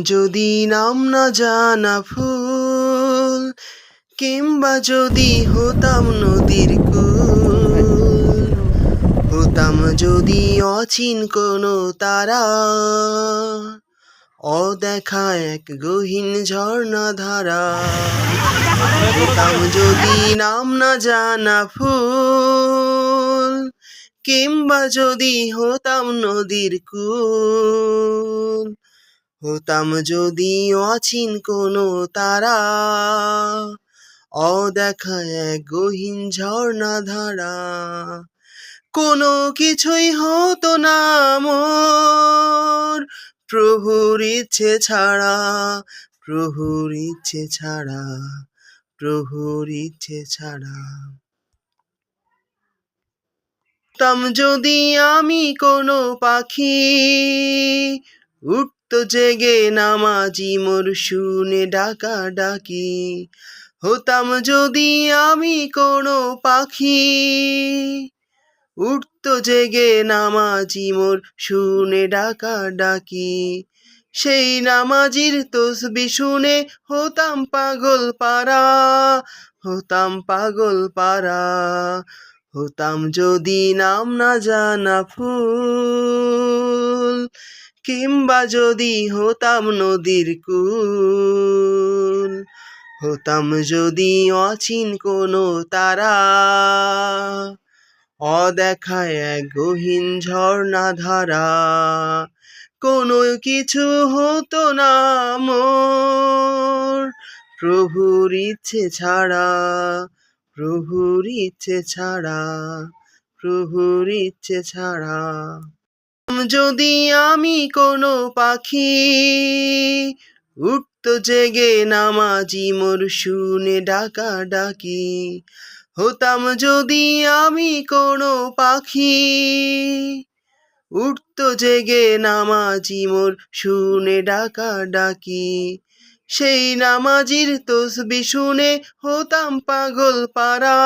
যদি নাম না জানা ফুল, কিংবা যদি হতাম নদীর কুল, হতাম যদি অচিন কোনো তারা, অদেখা এক গহীন ঝর্ণা ধারা। হতাম যদি নাম না জানা ফুল, কিংবা যদি হতাম নদীর কুল হতাম যদি অচিন কোনো তারা। অদেখা এক গহীন ঝর্ণা ধারা। কোনো কিছুই হতো না মোর। প্রভুর ইচ্ছে ছাড়া, প্রভুর ইচ্ছে ছাড়া, প্রভুর ইচ্ছে ছাড়া। হতাম যদি আমি কোনো পাখি উঠতো জেগে নামাজি মোর শুনে ডাকা ডাকি। হতাম যদি আমি কোনো পাখি। উঠতো জেগে নামাজি মোর শুনে ডাকা ডাকি। সেই নামাজির তসবি শুনে হতাম পাগল পারা হতাম পাগল পারা হতাম যদি নাম না জানা ফুল। কিংবা যদি হতাম নদীর কুল, হতাম যদি অচিন কোনো তারা, অদেখায় এক গহীন ঝর্ণা ধারা, কোনো কিছু হতো না মোর। প্রভুর ইচ্ছে ছাড়া, প্রভুর ইচ্ছে ছাড়া, প্রভুর ইচ্ছে ছাড়া। যদি আমি কোনো পাখি উঠতো জেগে নামাজি মোর শুনে ডাকা ডাকি, হতাম যদি আমি কোনো পাখি উঠতো জেগে নামাজি মোর শুনে ডাকা ডাকি, সেই নামাজির তসবি শুনে হতাম পাগল পারা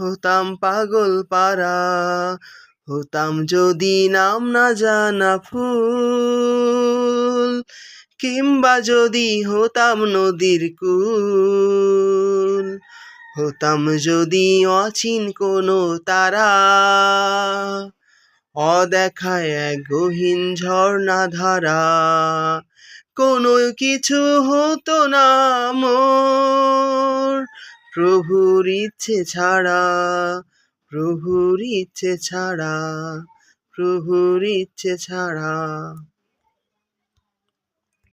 হতাম পাগল পারা হতাম যদি নাম না জানা ফুল, কিংবা যদি হতাম নদীর কুল। হতাম যদি অচিন কোনো তারা, অদেখায় এক গহীন ঝর্ণা ধারা, কোনো কিছু হতো না মোর, প্রভুর ইচ্ছে ছাড়া প্রভুর ইচ্ছে ছাড়া প্রভুর ইচ্ছে ছাড়া।